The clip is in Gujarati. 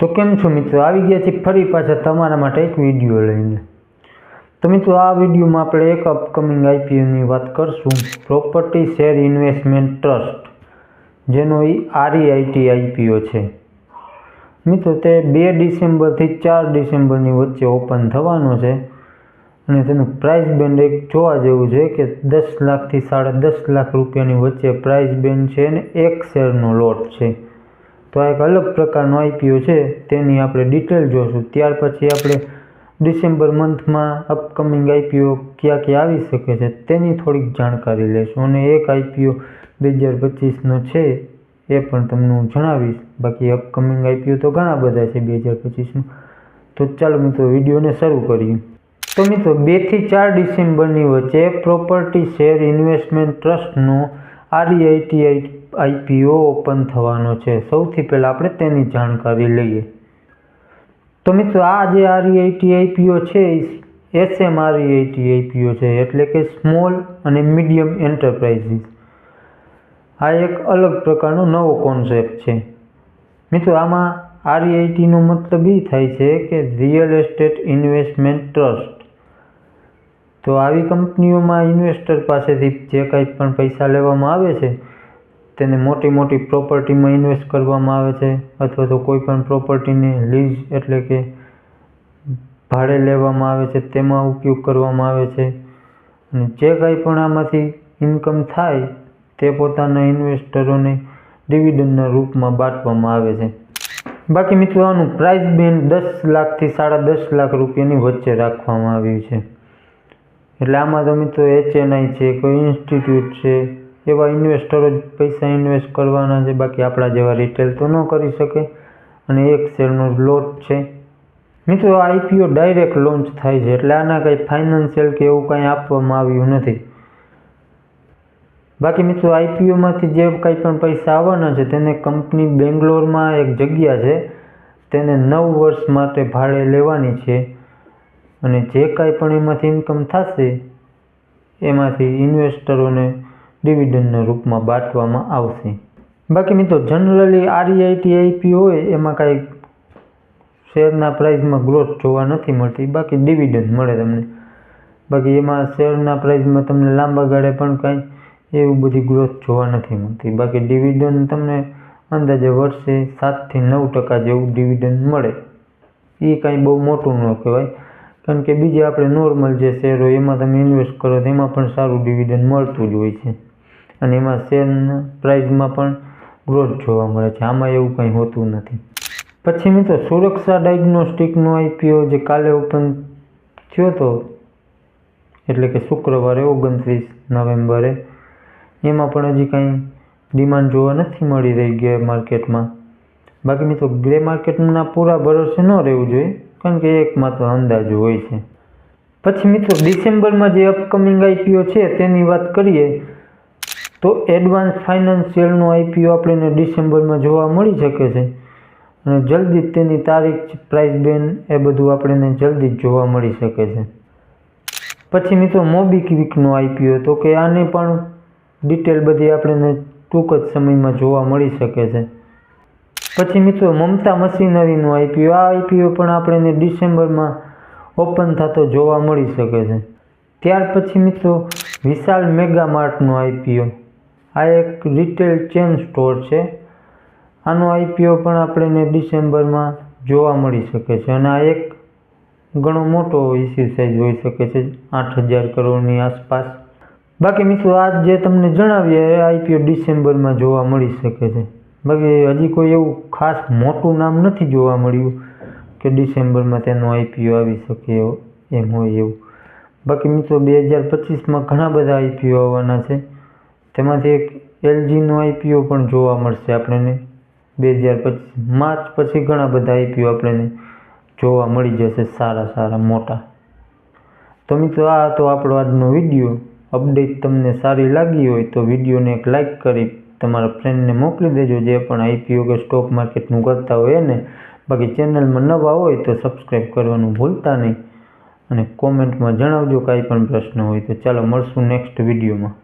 તો કેમ છો મિત્રો આવી ગયા છે ફરી પાછા તમારા માટે એક વીડિયો લઈને. તો મિત્રો આ વિડીયોમાં આપણે એક અપકમિંગ આઈપીઓની વાત કરશું. પ્રોપર્ટી શેર ઇન્વેસ્ટમેન્ટ ટ્રસ્ટ જેનો એ આરઈઆઈટી આઈપીઓ છે. મિત્રો તે બે ડિસેમ્બરથી ચાર ડિસેમ્બરની વચ્ચે ઓપન થવાનો છે. અને તેનું પ્રાઇસ બેન્ડ એક જોવા જેવું છે કે દસ લાખથી સાડા દસ લાખ રૂપિયાની વચ્ચે પ્રાઇસ બેન્ડ છે અને એક શેરનો લોટ છે. તો આ એક અલગ પ્રકારનો આઈપીઓ છે, તેની આપણે ડિટેલ જોશું. ત્યાર પછી આપણે ડિસેમ્બર મંથમાં અપકમિંગ આઈપીઓ ક્યાં ક્યાં આવી શકે છે, તેની થોડીક જાણકારી લેશું. અને એક આઈપીઓ બે હજાર પચીસનો છે, એ પણ તમને હું જણાવીશ. બાકી અપકમિંગ આઈપીઓ તો ઘણા બધા છે બે હજાર પચીસમાં તો ચાલો મિત્રો, વિડીયોને શરૂ કરીએ. તો મિત્રો બેથી ચાર ડિસેમ્બરની વચ્ચે પ્રોપર્ટી શેર ઇન્વેસ્ટમેન્ટ ટ્રસ્ટનો આરઈઆઈટી આઈપીઓ ઓપન થવાનો છે. સૌથી પહેલાં આપણે તેની જાણકારી લઈએ. તો મિત્રો, આ જે આરઈઆઈટી આઈપીઓ છે એસએમ આરઈઆઈટી આઈપીઓ છે, એટલે કે સ્મોલ અને મીડિયમ એન્ટરપ્રાઇઝીસ. આ એક અલગ પ્રકારનો નવો કોન્સેપ્ટ છે. મિત્રો, આમાં આરઈઆઈટીનો મતલબ એ થાય છે કે રિયલ એસ્ટેટ ઇન્વેસ્ટમેન્ટ ટ્રસ્ટ. તો આવી કંપનીઓમાં ઇન્વેસ્ટર પાસેથી જે કાંઈ પણ પૈસા લેવામાં આવે છે, તેને મોટી મોટી પ્રોપર્ટીમાં ઇન્વેસ્ટ કરવામાં આવે છે, અથવા તો કોઈ પણ પ્રોપર્ટીને લીઝ એટલે કે ભાડે લેવામાં આવે છે, તેમાં ઉપયોગ કરવામાં આવે છે. અને જે કાંઈ પણ આમાંથી ઇન્કમ થાય, તે પોતાના ઇન્વેસ્ટરોને ડિવિડન્ડના રૂપમાં બાંટવામાં આવે છે. બાકી મિત્રો, આનું પ્રાઇસ બેન્ડ દસ લાખથી સાડા દસ લાખ રૂપિયાની વચ્ચે રાખવામાં આવ્યું છે. એટલે આમાં તો મિત્રો એચએનઆઈ છે, કોઈ ઇન્સ્ટિટ્યૂટ છે, એવા ઇન્વેસ્ટરો જ પૈસા ઇન્વેસ્ટ કરવાના છે, બાકી આપણા જેવા રિટેલ તો ન કરી શકે. અને એક શેરનો લોટ છે. મિત્રો આઈપીઓ ડાયરેક્ટ લોન્ચ થાય છે, એટલે આના કંઈ ફાઇનાન્શિયલ કે એવું કંઈ આપવામાં આવ્યું નથી. બાકી મિત્રો આઈપીઓમાંથી જે કંઈ પણ પૈસા આવવાના છે, તેને કંપની બેંગ્લોરમાં એક જગ્યા છે, તેને નવ વર્ષ માટે ભાડે લેવાની છે. અને જે કાંઈ પણ એમાંથી ઇન્કમ થશે, એમાંથી ઇન્વેસ્ટરોને ડિવિડન્ડના રૂપમાં બાંટવામાં આવશે. બાકી મિત્રો જનરલી આરઈઆઈટી આઈપી હોય, એમાં કાંઈ શેરના પ્રાઇસમાં ગ્રોથ જોવા નથી મળતી. બાકી ડિવિડન્ડ મળે તમને. બાકી એમાં શેરના પ્રાઇસમાં તમને લાંબા ગાળે પણ કાંઈ એવું બધી ગ્રોથ જોવા નથી મળતી. બાકી ડિવિડન્ડ તમને અંદાજે વર્ષે સાતથી નવ ટકા જેવું ડિવિડન્ડ મળે. એ કાંઈ બહુ મોટું ન કહેવાય. કારણ કે બીજે આપણે નોર્મલ જે શેર હોય એમાં તમે ઇન્વેસ્ટ કરો તો એમાં પણ સારું ડિવિડન્ડ મળતું જ હોય છે. અને એમાં શેરના પ્રાઇઝમાં પણ ગ્રોથ જોવા મળે છે. આમાં એવું કંઈ હોતું નથી. પછી મિત્રો, સુરક્ષા ડાયગ્નોસ્ટિકનો આઈપીઓ જે કાલે ઓપન થયો હતો એટલે કે શુક્રવારે ઓગણત્રીસ નવેમ્બરે, એમાં પણ હજી કાંઈ ડિમાન્ડ જોવા નથી મળી રહી ગયા માર્કેટમાં બાકી મિત્રો ગ્રે માર્કેટના પૂરા ભરોસે ન રહેવું જોઈએ. કારણ કે એક માત્ર અંદાજો હોય છે. પછી મિત્રો, ડિસેમ્બરમાં જે અપકમિંગ આઈપીઓ છે તેની વાત કરીએ, તો એડવાન્સ ફાઇનાન્શિયલનું આઈપીઓ આપણને ડિસેમ્બરમાં જોવા મળી શકે છે. અને જલ્દી જ તેની તારીખ પ્રાઇસ બેન, એ બધું આપણને જલ્દી જ જોવા મળી શકે છે. પછી મિત્રો, મોબીક્વિકનો આઈપીઓ તો કે આને પણ ડિટેલ બધી આપણને ટૂંક જ સમયમાં જોવા મળી શકે છે. પછી મિત્રો મમતા મશીનરીનો આઈપીઓ આ આઈપીઓ પણ આપણે ડિસેમ્બરમાં ઓપન થતો જોવા મળી શકે છે. ત્યાર પછી મિત્રો વિશાલ મેગા માર્ટનો આઈપીઓ આ એક રિટેલ ચેન સ્ટોર છે. આનો આઈપીઓ પણ આપણને ડિસેમ્બરમાં જોવા મળી શકે છે અને આ એક ઘણો મોટો ઇસ્યુ સાઇઝ હોઈ શકે છે, આઠ હજાર કરોડની આસપાસ. બાકી મિત્રો આ જે તમને જણાવીએ, એ આઈપીઓ ડિસેમ્બરમાં જોવા મળી શકે છે. બાકી હજી કોઈ એવું ખાસ મોટું નામ નથી જોવા મળ્યું કે ડિસેમ્બરમાં તેનો આઈપીઓ આવી શકે એમ હોય એવું. બાકી મિત્રો બે હજાર પચીસમાં ઘણા બધા આઈપીઓ આવવાના છે. તેમાંથી એક એલજીનો આઈપીઓ પણ જોવા મળશે આપણને. બે હજાર પચીસ માર્ચ પછી ઘણા બધા આઈપીઓ આપણને જોવા મળી જશે સારા સારા મોટા. તો મિત્રો આ હતો આપણો આજનો વીડિયો. અપડેટ તમને સારી લાગી હોય તો વિડીયોને એક લાઇક કરી તમારા ફ્રેન્ડને મોકલી દેજો, જે પણ આઈપીઓ કે સ્ટોક માર્કેટનું કરતા હોય ને બાકી ચેનલમાં નવા હોય તો સબસ્ક્રાઈબ કરવાનું ભૂલતા નહીં. અને કોમેન્ટમાં જણાવજો કાંઈ પણ પ્રશ્ન હોય તો. ચાલો, મળશું નેક્સ્ટ વિડીયોમાં